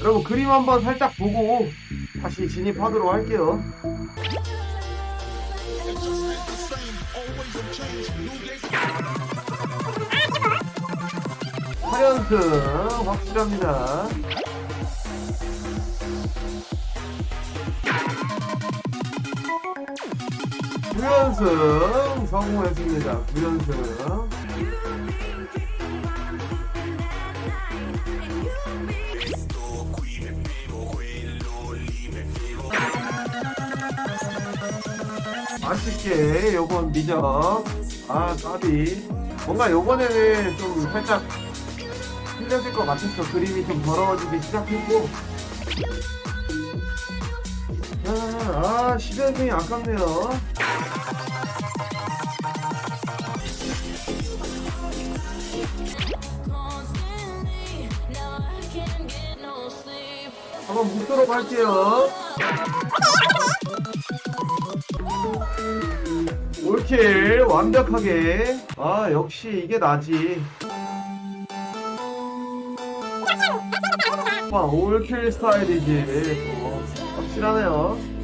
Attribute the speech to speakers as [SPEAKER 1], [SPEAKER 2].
[SPEAKER 1] 여러분 그림 한번 살짝 보고 다시 진입하도록 할게요. 팔연승 확실합니다. 구연승 성공했습니다. 구연승 아쉽게 요번 미적. 아 까비. 뭔가 요번에는 좀 살짝 틀려질 것 같았어 그림이 좀 더러워지기 시작했고. 아, 아 10연승이 아깝네요. 한번 묻도록 할게요 올킬 완벽하게. 아 역시 이게 나지. 와 올킬 스타일이지. 또 확실하네요